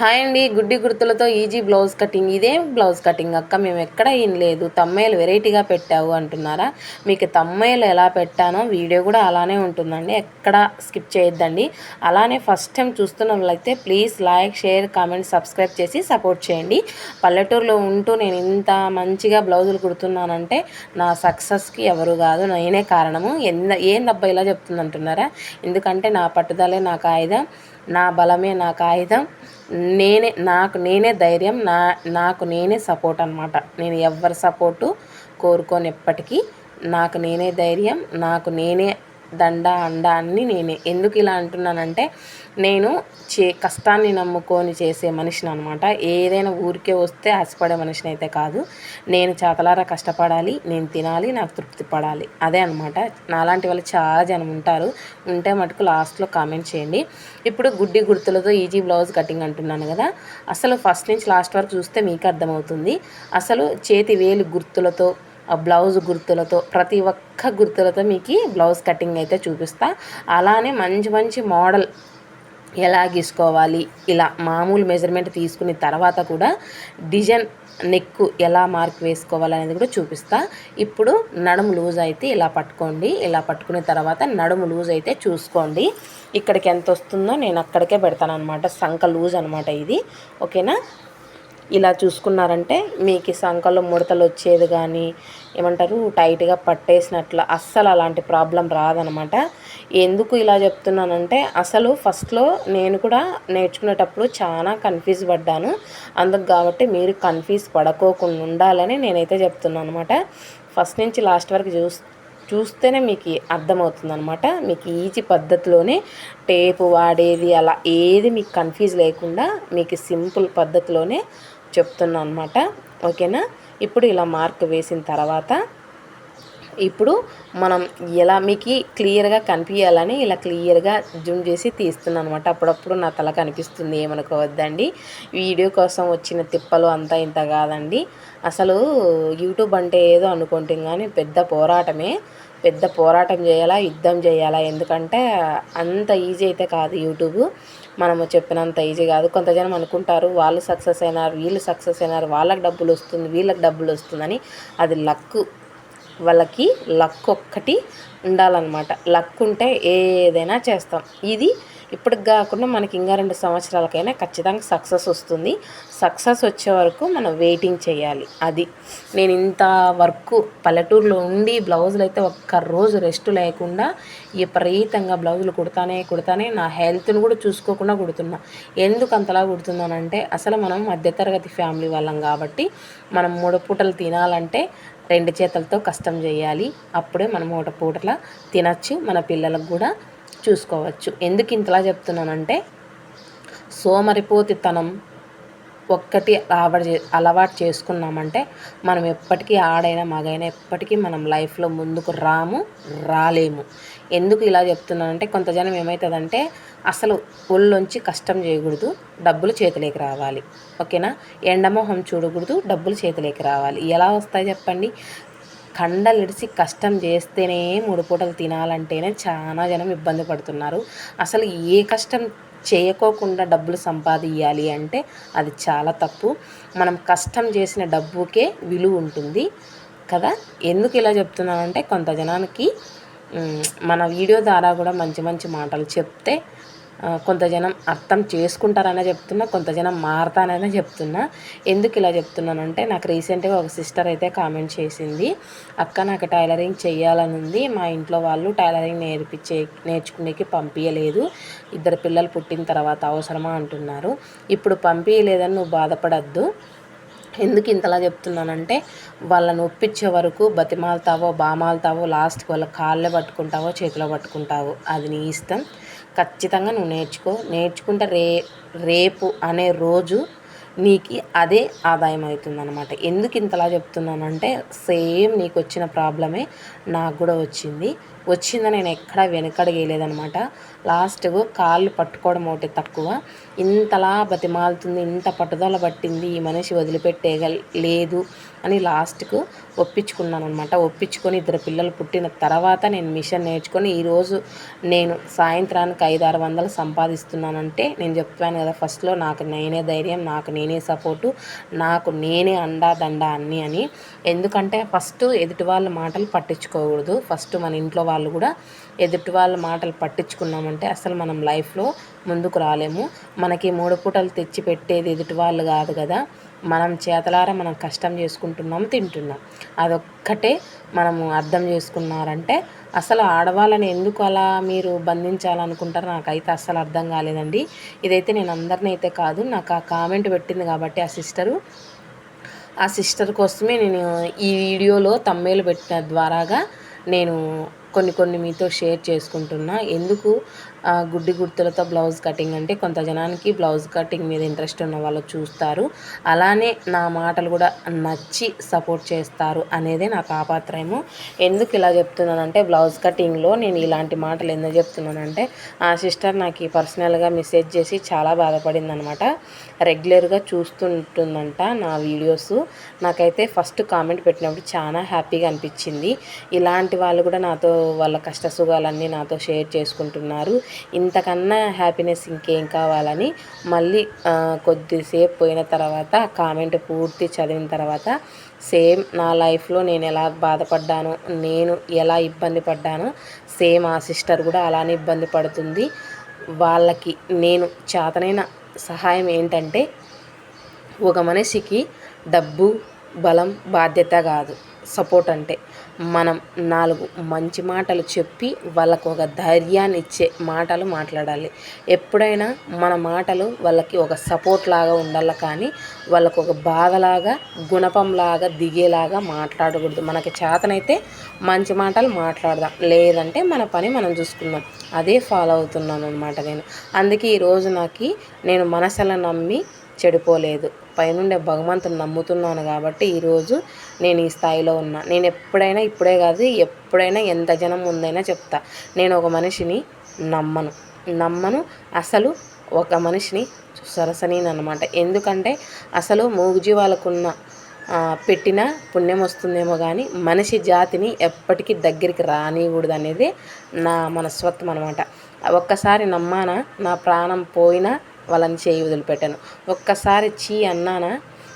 Hi అండి గుడ్డి గుర్తులతో ఈజీ బ్లౌజ్ కటింగ్. ఇదేం బ్లౌజ్ కటింగ్ అక్క మేము ఎక్కడ ఏం లేదు. తమ్మేలు వెరైటీగా పెట్టావు అంటున్నారా? మీకు తమ్మాయిలు ఎలా పెట్టానో వీడియో కూడా అలానే ఉంటుందండి. ఎక్కడ స్కిప్ చేయొద్దండి. అలానే ఫస్ట్ టైం చూస్తున్న వాళ్ళైతే please like share comment subscribe చేసి సపోర్ట్ చేయండి. పల్లెటూరులో ఉంటూ నేను ఇంత మంచిగా బ్లౌజులు కుడుతున్నానంటే నా సక్సెస్కి ఎవరు కాదు నేనే కారణము. ఎంత ఏందబ్బా ఇలా చెప్తుంది అంటున్నారా ఎందుకంటే నా పట్టుదలే నాకు ఆయుధం నా బలమే నాకు ఆయుధం. నేనే నాకు నేనే ధైర్యం నా నాకు నేనే సపోర్ట్ అనమాట నేను ఎవరి సపోర్టు కోరుకోని ఎప్పటికీ నాకు నేనే ధైర్యం నాకు నేనే దండ అండ అన్ని నేనే. ఎందుకు ఇలా అంటున్నానంటే నేను చే కష్టాన్ని నమ్ముకొని చేసే మనిషిని అనమాట ఏదైనా ఊరికే వస్తే ఆశపడే మనిషిని అయితే కాదు. నేను చేతలారా కష్టపడాలి నేను తినాలి నాకు తృప్తి పడాలి. అదే అనమాట. నాలాంటి వాళ్ళు చాలా జనం ఉంటారు. ఉంటే మటుకు లాస్ట్లో కామెంట్ చేయండి. ఇప్పుడు గుడ్డి గుర్తులతో ఈజీ బ్లౌజ్ కటింగ్ అంటున్నాను కదా. అసలు ఫస్ట్ నుంచి లాస్ట్ వరకు చూస్తే మీకు అర్థమవుతుంది. అసలు చేతి వేలు గుర్తులతో బ్లౌజ్ గుర్తులతో ప్రతి ఒక్క గుర్తులతో మీకు బ్లౌజ్ కటింగ్ అయితే చూపిస్తా. అలానే మంచి మంచి మోడల్ ఎలా గీసుకోవాలి ఇలా మామూలు మెజర్మెంట్ తీసుకున్న తర్వాత కూడా డిజైన్ నెక్ ఎలా మార్క్ వేసుకోవాలి అనేది కూడా చూపిస్తా. ఇప్పుడు నడుము లూజ్ అయితే ఇలా పట్టుకోండి ఇలా పట్టుకున్న తర్వాత నడుము లూజ్ అయితే చూసుకోండి. ఇక్కడికి ఎంత వస్తుందో నేను అక్కడికే పెడతాను అనమాట సంక లూజ్ అనమాట ఇది. ఓకేనా? ఇలా చూసుకున్నారంటే మీకు సంకలో ముడతలు వచ్చేది కానీ ఏమంటారు టైట్గా పట్టేసినట్లు అస్సలు అలాంటి ప్రాబ్లం రాదనమాట. ఎందుకు ఇలా చెప్తున్నానంటే అసలు ఫస్ట్లో నేను కూడా నేర్చుకునేటప్పుడు చాలా కన్ఫ్యూజ్ పడ్డాను. అందుకు కాబట్టి మీరు కన్ఫ్యూజ్ పడకోకుండా ఉండాలని నేనైతే చెప్తున్నాను అనమాట ఫస్ట్ నుంచి లాస్ట్ వరకు చూస్ చూస్తేనే మీకు అర్థమవుతుందనమాట. మీకు ఈజీ పద్ధతిలోనే టేపు వాడేది అలా ఏది మీకు కన్ఫ్యూజ్ లేకుండా మీకు సింపుల్ పద్ధతిలోనే చెప్తున్నా అనమాట ఓకేనా? ఇప్పుడు ఇలా మార్క్ వేసిన తర్వాత ఇప్పుడు మనం ఎలా మీకు క్లియర్గా కనిపించాలని ఇలా క్లియర్గా జూమ్ చేసి తీస్తున్నాను అనమాట అప్పుడప్పుడు నా తల కనిపిస్తుంది ఏమనుకోవద్దండి. వీడియో కోసం వచ్చిన తిప్పలు అంతా ఇంత కాదండి. అసలు యూట్యూబ్ అంటే ఏదో అనుకుంటాం కానీ పెద్ద పోరాటమే. పెద్ద పోరాటం చేయాలా యుద్ధం చేయాలా? ఎందుకంటే అంత ఈజీ అయితే కాదు యూట్యూబ్. మనము చెప్పినంత ఈజీ కాదు. కొంత జనం అనుకుంటారు వాళ్ళు సక్సెస్ అయినారు వీళ్ళు సక్సెస్ అయినారు వాళ్ళకి డబ్బులు వస్తుంది వీళ్ళకి డబ్బులు వస్తుందని. అది లక్ వాళ్ళకి లక్ ఒక్కటి ఉండాలన్నమాట. లక్ ఉంటే ఏదైనా చేస్తాం. ఇది ఇప్పటికి కాకుండా మనకి ఇంకా రెండు సంవత్సరాలకైనా ఖచ్చితంగా సక్సెస్ వస్తుంది. సక్సెస్ వచ్చే వరకు మనం వెయిటింగ్ చేయాలి. అది నేను ఇంత వర్క్ పల్లెటూరులో ఉండి బ్లౌజులు అయితే ఒక్క రోజు రెస్ట్ లేకుండా విపరీతంగా బ్లౌజులు కుడతానే కుడతానే నా హెల్త్ని కూడా చూసుకోకుండా కుడుతున్నా. ఎందుకు అంతలా కుడుతున్నానంటే అసలు మనం మధ్యతరగతి ఫ్యామిలీ వాళ్ళం కాబట్టి మనం మూడు పూటలు తినాలంటే రెండు చేతులతో కష్టం చేయాలి. అప్పుడే మనం మూట పూటల తినచ్చు. మన పిల్లలకు కూడా చూసుకోవచ్చు. ఎందుకు ఇంతలా చెప్తున్నానంటే సోమరిపోతితనం ఒక్కటి అలవాటు అలవాటు చేసుకున్నామంటే మనం ఎప్పటికీ ఆడైనా మగైనా ఎప్పటికీ మనం లైఫ్లో ముందుకు రాము రాలేము. ఎందుకు ఇలా చెప్తున్నానంటే కొంత జనం ఏమవుతుందంటే అసలు ఒళ్ళొంచి కష్టం చేయకూడదు డబ్బులు చేతిలోకి రావాలి. ఓకేనా? ఎండమోహం చూడకూడదు డబ్బులు చేతిలోకి రావాలి. ఎలా వస్తాయి చెప్పండి? కండలిడిసి కష్టం చేస్తేనే మూడు పూటలు తినాలంటేనే చాలా జనం ఇబ్బంది పడుతున్నారు. అసలు ఏ కష్టం చేయకోకుండా డబ్బులు సంపాదించాలి అంటే అది చాలా తప్పు. మనం కష్టం చేసిన డబ్బుకే విలువ ఉంటుంది కదా? ఎందుకు ఇలా చెప్తున్నానంటే కొంత జనానికి మన వీడియో ద్వారా కూడా మంచి మంచి మాటలు చెప్తే కొంత జనం అర్థం చేసుకుంటారనే చెప్తున్నా కొంత జనం మారతాననే చెప్తున్నా. ఎందుకు ఇలా చెప్తున్నానంటే నాకు రీసెంట్గా ఒక సిస్టర్ అయితే కామెంట్ చేసింది అక్క నాకు టైలరింగ్ చేయాలని ఉంది మా ఇంట్లో వాళ్ళు టైలరింగ్ నేర్పించే నేర్చుకునేకి పంపించలేదు ఇద్దరు పిల్లలు పుట్టిన తర్వాత అవసరమా అంటున్నారు. ఇప్పుడు పంపించలేదని నువ్వు బాధపడద్దు. ఎందుకు ఇంతలా చెప్తున్నానంటే వాళ్ళని ఒప్పించే వరకు బతిమాలతావో బామాలతావో లాస్ట్కి వాళ్ళ కాళ్ళే పట్టుకుంటావో చేతిలో పట్టుకుంటావో అది నీ ఇష్టం. ఖచ్చితంగా నువ్వు నేర్చుకో. నేర్చుకుంటే రే రేపు అనే రోజు నీకు అదే ఆదాయం అవుతుంది అనమాట ఎందుకు ఇంతలా చెప్తున్నానంటే సేమ్ నీకు వచ్చిన ప్రాబ్లమే నాకు కూడా వచ్చింది. వచ్చిందని నేను ఎక్కడా వెనకడగేయలేదనమాట లాస్ట్కు కాళ్ళు పట్టుకోవడం ఒకటి తక్కువ. ఇంతలా బతిమాలుతుంది ఇంత పట్టుదల పట్టింది ఈ మనిషి వదిలిపెట్టేగ లేదు అని లాస్ట్కు ఒప్పించుకున్నాను అనమాట ఒప్పించుకొని ఇద్దరు పిల్లలు పుట్టిన తర్వాత నేను మిషన్ నేర్చుకొని ఈరోజు నేను సాయంత్రానికి ఐదు ఆరు వందలు సంపాదిస్తున్నానంటే నేను చెప్పాను కదా ఫస్ట్లో నాకు నేనే ధైర్యం నాకు నేనే సపోర్టు నాకు నేనే అండా దండ అన్నీ అని. ఎందుకంటే ఫస్ట్ ఎదుటి వాళ్ళ మాటలు పట్టించుకోకూడదు. ఫస్ట్ మన ఇంట్లో వాళ్ళు వాళ్ళు కూడా ఎదుటి వాళ్ళ మాటలు పట్టించుకున్నామంటే అసలు మనం లైఫ్లో ముందుకు రాలేము. మనకి మూడు పూటలు తెచ్చి పెట్టేది ఎదుటి వాళ్ళు కాదు కదా. మనం చేతలారా మనం కష్టం చేసుకుంటున్నాం తింటున్నాం. అదొక్కటే మనము అర్థం చేసుకున్నారంటే అసలు ఆడవాళ్ళని ఎందుకు అలా మీరు బంధించాలనుకుంటారో నాకైతే అస్సలు అర్థం కాలేదండి. ఇదైతే నేను అందరిని అయితే కాదు నాకు ఆ కామెంట్ పెట్టింది కాబట్టి ఆ సిస్టరు. ఆ సిస్టర్ కోసమే నేను ఈ వీడియోలో తమ్మేలు పెట్టిన ద్వారాగా నేను కొన్ని కొన్ని మీతో షేర్ చేసుకుంటున్నా. ఎందుకు? గుడ్డి గుర్తులతో బ్లౌజ్ కటింగ్ అంటే కొంత జనానికి బ్లౌజ్ కటింగ్ మీద ఇంట్రెస్ట్ ఉన్న వాళ్ళు చూస్తారు. అలానే నా మాటలు కూడా నచ్చి సపోర్ట్ చేస్తారు అనేదే నా కాపాత్రయము ఎందుకు ఇలా చెప్తున్నానంటే బ్లౌజ్ కటింగ్లో నేను ఇలాంటి మాటలు ఎందుకు చెప్తున్నానంటే ఆ సిస్టర్ నాకు పర్సనల్గా మెసేజ్ చేసి చాలా బాధపడింది అనమాట రెగ్యులర్గా చూస్తుంటుందంట నా వీడియోస్. నాకైతే ఫస్ట్ కామెంట్ పెట్టినప్పుడు చాలా హ్యాపీగా అనిపించింది. ఇలాంటి వాళ్ళు కూడా నాతో వాళ్ళ కష్ట సుఖాలన్నీ నాతో షేర్ చేసుకుంటున్నారు. ఇంతకన్నా హ్యాపీనెస్ ఇంకేం కావాలని మళ్ళీ కొద్దిసేపు పోయిన తర్వాత కామెంట్ పూర్తి చదివిన తర్వాత సేమ్ నా లైఫ్లో నేను ఎలా బాధపడ్డానో నేను ఎలా ఇబ్బంది పడ్డానో సేమ్ ఆ సిస్టర్ కూడా అలానే ఇబ్బంది పడుతుంది. వాళ్ళకి నేను చేతనైన సహాయం ఏంటంటే ఒక మనిషికి డబ్బు బలం బాధ్యత కాదు. సపోర్ట్ అంటే మనం నాలుగు మంచి మాటలు చెప్పి వాళ్ళకు ఒక ధైర్యాన్ని ఇచ్చే మాటలు మాట్లాడాలి. ఎప్పుడైనా మన మాటలు వాళ్ళకి ఒక సపోర్ట్ లాగా ఉండాలి కానీ వాళ్ళకు ఒక బాధలాగా గుణపంలాగా దిగేలాగా మాట్లాడకూడదు. మనకి చేతనైతే మంచి మాటలు మాట్లాడదాం. లేదంటే మన పని మనం చూసుకుందాం. అదే ఫాలో అవుతున్నాను అనమాట నేను. అందుకే ఈరోజు నాకు నేను మనసులో నమ్మి చెడిపోలేదు. పైనుండే భగవంతుని నమ్ముతున్నాను కాబట్టి ఈరోజు నేను ఈ స్థాయిలో ఉన్నా. నేను ఎప్పుడైనా ఇప్పుడే కాదు ఎప్పుడైనా ఎంత జనం ముందైనా చెప్తా. నేను ఒక మనిషిని నమ్మను. నమ్మను అసలు ఒక మనిషిని సరసనీని అనమాట ఎందుకంటే అసలు మూగుజీవాలకున్న పెట్టిన పుణ్యం వస్తుందేమో కానీ మనిషి జాతిని ఎప్పటికీ దగ్గరికి రానియకూడదు అనేది నా మనస్వత్వం అనమాట ఒక్కసారి నమ్మానా నా ప్రాణం పోయినా వాళ్ళని చేయి వదిలిపెట్టాను. ఒక్కసారి చీ అన్నానా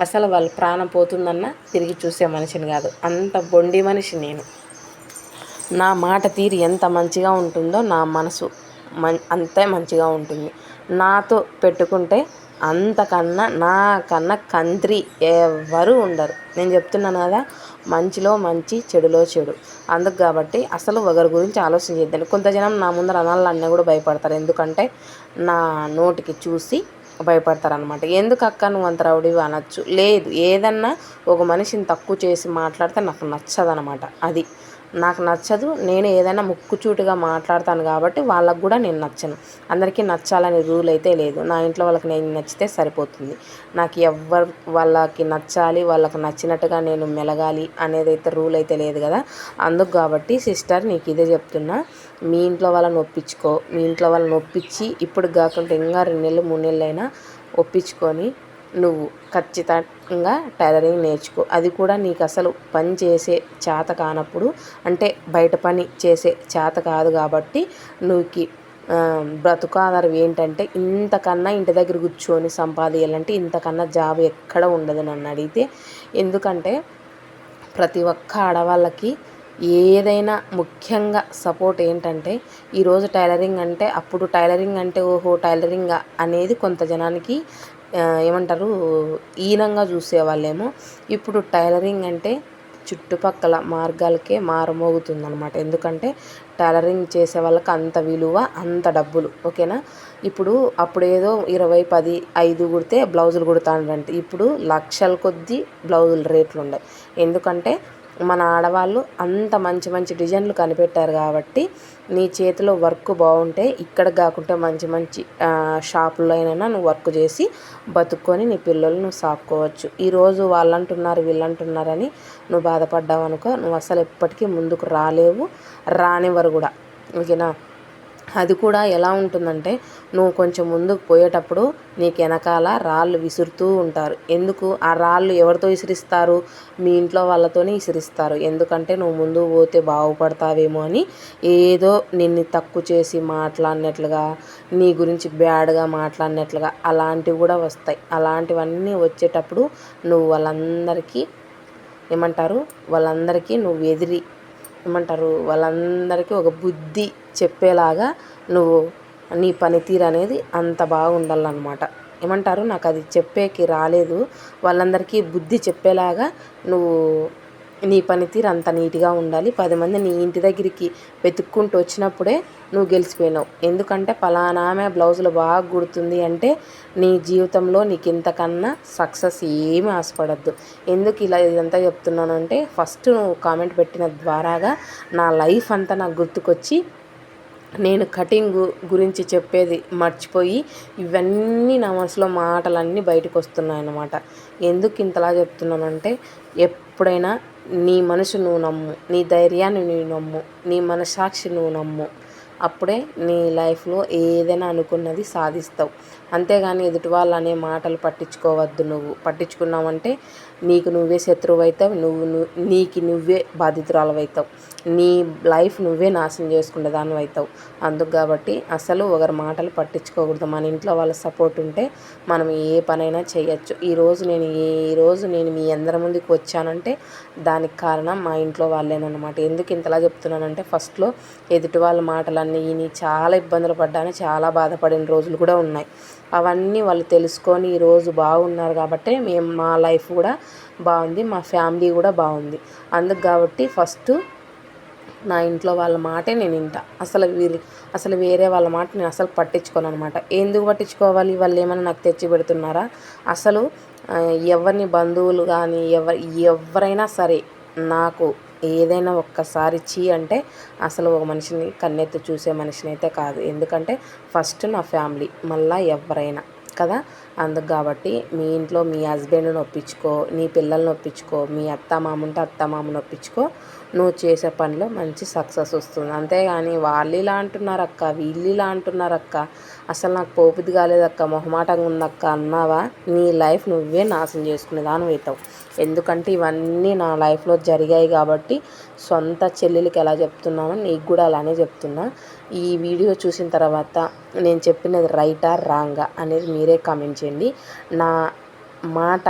అసలు వాళ్ళ ప్రాణం పోతుందన్నా తిరిగి చూసే మనిషిని కాదు అంత బొండి మనిషి నేను. నా మాట తీరు ఎంత మంచిగా ఉంటుందో నా మనసు మం అంతే మంచిగా ఉంటుంది. నాతో పెట్టుకుంటే అంతకన్నా నాకన్నా కంత్రి ఎవరు ఉండరు. నేను చెప్తున్నాను కదా మంచిలో మంచి చెడులో చెడు. అందుకు కాబట్టి అసలు ఒకరి గురించి ఆలోచన చేద్దాం కొంత జనం నా ముందర అనాలన్నా కూడా భయపడతారు. ఎందుకంటే నా నోటికి చూసి భయపడతారనమాట ఎందుకు అక్క నువ్వు అంత రౌడీవి అనొచ్చు? లేదు ఏదన్నా ఒక మనిషిని తక్కువ చేసి మాట్లాడితే నాకు నచ్చదనమాట అది. నాకు నచ్చదు. నేను ఏదైనా ముక్కుచూటుగా మాట్లాడతాను కాబట్టి వాళ్ళకు కూడా నేను నచ్చను. అందరికీ నచ్చాలనే రూల్ అయితే లేదు. నా ఇంట్లో వాళ్ళకి నేను నచ్చితే సరిపోతుంది. నాకు ఎవరు వాళ్ళకి నచ్చాలి వాళ్ళకి నచ్చినట్టుగా నేను మెలగాలి అనేది అయితే రూల్ అయితే లేదు కదా. అందుకు కాబట్టి సిస్టర్ నీకు ఇదే చెప్తున్నా. మీ ఇంట్లో వాళ్ళని ఒప్పించుకో. మీ ఇంట్లో వాళ్ళని ఒప్పించి ఇప్పుడు కాకుండా ఇంకా రెండు నెలలు మూడు నెలలు అయినా ఒప్పించుకొని నువ్వు ఖచ్చితంగా టైలరింగ్ నేర్చుకో. అది కూడా నీకు అసలు పని చేసే చేత కానప్పుడు అంటే బయట పని చేసే చేత కాదు కాబట్టి నువ్వుకి బ్రతుకు ఆధారం ఏంటంటే ఇంతకన్నా ఇంటి దగ్గర కూర్చొని సంపాదించాలంటే ఇంతకన్నా జాబ్ ఎక్కడ ఉండదు నన్ను అడిగితే. ఎందుకంటే ప్రతి ఒక్క ఆడవాళ్ళకి ఏదైనా ముఖ్యంగా సపోర్ట్ ఏంటంటే ఈరోజు టైలరింగ్ అంటే అప్పుడు టైలరింగ్ అంటే ఓహో టైలరింగ్ అనేది కొంత జనానికి ఏమంటారు ఈనంగా చూసేవాళ్ళేమో. ఇప్పుడు టైలరింగ్ అంటే చుట్టుపక్కల మార్గాలకే మారుమోగుతుంది అనమాట ఎందుకంటే టైలరింగ్ చేసే వాళ్ళకి అంత విలువ అంత డబ్బులు. ఓకేనా? ఇప్పుడు అప్పుడు ఏదో ఇరవై పది ఐదు కుడితే బ్లౌజులు కుడతాడంటే. ఇప్పుడు లక్షల కొద్దీ బ్లౌజులు రేట్లు ఉన్నాయి ఎందుకంటే మన ఆడవాళ్ళు అంత మంచి మంచి డిజైన్లు కనిపెట్టారు కాబట్టి నీ చేతిలో వర్క్ బాగుంటే ఇక్కడ కాకుంటే మంచి మంచి షాపుల్లో అయినా నువ్వు వర్క్ చేసి బతుక్కొని నీ పిల్లలు నువ్వు సాక్కోవచ్చు. ఈరోజు వాళ్ళంటున్నారు వీళ్ళంటున్నారని నువ్వు బాధపడ్డావు అనుకో నువ్వు అసలు ఎప్పటికీ ముందుకు రాలేవు. రానివ్వరు కూడా. ఓకేనా? అది కూడా ఎలా ఉంటుందంటే నువ్వు కొంచెం ముందుకు పోయేటప్పుడు నీకు వెనకాల రాళ్ళు విసురుతూ ఉంటారు. ఎందుకు? ఆ రాళ్ళు ఎవరితో విసిరిస్తారు? మీ ఇంట్లో వాళ్ళతోనే విసిరిస్తారు. ఎందుకంటే నువ్వు ముందు పోతే బాగుపడతావేమో అని ఏదో నిన్ను తక్కువ చేసి మాట్లాడినట్లుగా నీ గురించి బ్యాడ్గా మాట్లాడినట్లుగా అలాంటివి కూడా వస్తాయి. అలాంటివన్నీ వచ్చేటప్పుడు నువ్వు వాళ్ళందరికీ ఏమంటారు? వాళ్ళందరికీ నువ్వు ఎదిరి ఏమంటారు? వాళ్ళందరికీ ఒక బుద్ధి చెప్పేలాగా నువ్వు నీ పనితీరు అనేది అంత బాగుండాలన్నమాట. ఏమంటారు? నాకు అది చెప్పేకి రాలేదు. వాళ్ళందరికీ బుద్ధి చెప్పేలాగా నువ్వు నీ పనితీరు అంత నీట్గా ఉండాలి. పది మంది నీ ఇంటి దగ్గరికి వెతుక్కుంటూ వచ్చినప్పుడే నువ్వు గెలిచిపోయినావు. ఎందుకంటే పలానా ఆమె బ్లౌజులు బాగా కుడుతుంది అంటే నీ జీవితంలో నీకు ఇంతకన్నా సక్సెస్ ఏమి ఆశపడద్దు. ఎందుకు ఇలా ఇదంతా చెప్తున్నానంటే ఫస్ట్ నువ్వు కామెంట్ పెట్టిన ద్వారాగా నా లైఫ్ అంతా నాకు గుర్తుకొచ్చి నేను కటింగ్ గురించి చెప్పేది మర్చిపోయి ఇవన్నీ నా మనసులో మాటలన్నీ బయటకు వస్తున్నాయి అన్నమాట ఎందుకు ఇంతలా చెప్తున్నానంటే ఎప్పుడైనా నీ మనసు నువ్వు నమ్ము నీ ధైర్యాన్ని నువ్వు నమ్ము నీ మనసాక్షి నువ్వు నమ్ము. అప్పుడే నీ లైఫ్లో ఏదైనా అనుకున్నది సాధిస్తావు. అంతేగాని ఎదుటి వాళ్ళు అనే మాటలు పట్టించుకోవద్దు నువ్వు. పట్టించుకున్నావంటే నీకు నువ్వే శత్రువు అవుతావు నువ్వు నీకు నువ్వే బాధితురాలు అవుతావు నీ లైఫ్ నువ్వే నాశనం చేసుకునే దాని అవుతావు అందుకు కాబట్టి అసలు ఒకరి మాటలు పట్టించుకోకూడదు. మన ఇంట్లో వాళ్ళ సపోర్ట్ ఉంటే మనం ఏ పనైనా చేయొచ్చు. ఈరోజు నేను ఈ రోజు నేను మీ అందరి ముందుకు వచ్చానంటే దానికి కారణం మా ఇంట్లో వాళ్ళేనమాట ఎందుకు ఇంతలా చెప్తున్నానంటే ఫస్ట్లో ఎదుటి వాళ్ళ మాటలన్నీ విని చాలా ఇబ్బందులు పడ్డాను. చాలా బాధపడిన రోజులు కూడా ఉన్నాయి. అవన్నీ వాళ్ళు తెలుసుకొని ఈరోజు బాగున్నారు కాబట్టి మేము మా లైఫ్ కూడా బాగుంది మా ఫ్యామిలీ కూడా బాగుంది. అందుకు కాబట్టి ఫస్ట్ నా ఇంట్లో వాళ్ళ మాటే నేను ఇంట అసలు వీరి అసలు వేరే వాళ్ళ మాట నేను అసలు పట్టించుకోను అనమాట ఎందుకు పట్టించుకోవాలి? వాళ్ళు ఏమైనా నాకు తెచ్చి పెడుతున్నారా? అసలు ఎవరిని బంధువులు కానీ ఎవరు ఎవరైనా సరే నాకు ఏదైనా ఒక్కసారి చీ అంటే అసలు ఒక మనిషిని కన్నెత్తి చూసే మనిషిని అయితే కాదు. ఎందుకంటే ఫస్ట్ నా ఫ్యామిలీ మళ్ళీ ఎవరైనా కదా? అందుకు కాబట్టి మీ ఇంట్లో మీ హస్బెండ్ని ఒప్పించుకో నీ పిల్లల్ని ఒప్పించుకో మీ అత్త మామ ఉంటే అత్త మామని ఒప్పించుకో నువ్వు చేసే పనిలో మంచి సక్సెస్ వస్తుంది. అంతేగాని వాళ్ళు ఇలా అంటున్నారు అక్క వీళ్ళు ఇలా అంటున్నారు అక్క అసలు నాకు పోపిది కాలేదక్క మొహమాటంగా ఉందక్క అన్నావా? నీ లైఫ్ నువ్వే నాశనం చేసుకునేదాను అవుతావు ఎందుకంటే ఇవన్నీ నా లైఫ్లో జరిగాయి కాబట్టి సొంత చెల్లెలకి ఎలా చెప్తున్నానో నీకు కూడా అలానే చెప్తున్నా. ఈ వీడియో చూసిన తర్వాత నేను చెప్పినది రైటా రాంగా అనేది మీరే కామెంట్ చేయండి. నా మాట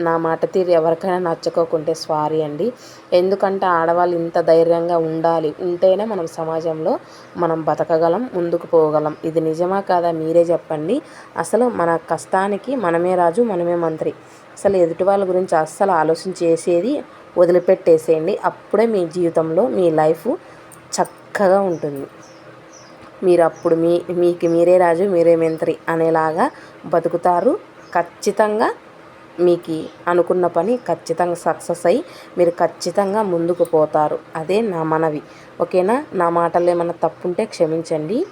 నా మాట తీరు ఎవరికైనా నచ్చకోకుంటే సారీ అండి. ఎందుకంటే ఆడవాళ్ళు ఇంత ధైర్యంగా ఉండాలి ఉంటేనే మనం సమాజంలో మనం బతకగలం ముందుకు పోగలం. ఇది నిజమా కాదా మీరే చెప్పండి. అసలు మన కష్టానికి మనమే రాజు మనమే మంత్రి. అసలు ఎదుటి వాళ్ళ గురించి అస్సలు ఆలోచన చేసేది వదిలిపెట్టేసేయండి. అప్పుడే మీ జీవితంలో మీ లైఫ్ చక్కగా ఉంటుంది. మీరు అప్పుడు మీ మీకు మీరే రాజు మీరే మంత్రి అనేలాగా బతుకుతారు. ఖచ్చితంగా మీకు అనుకున్న పని ఖచ్చితంగా సక్సెస్ అయ్యి మీరు ఖచ్చితంగా ముందుకు పోతారు. అదే నా మనవి. ఓకేనా? నా మాటల్లో ఏమైనా తప్పుంటే క్షమించండి.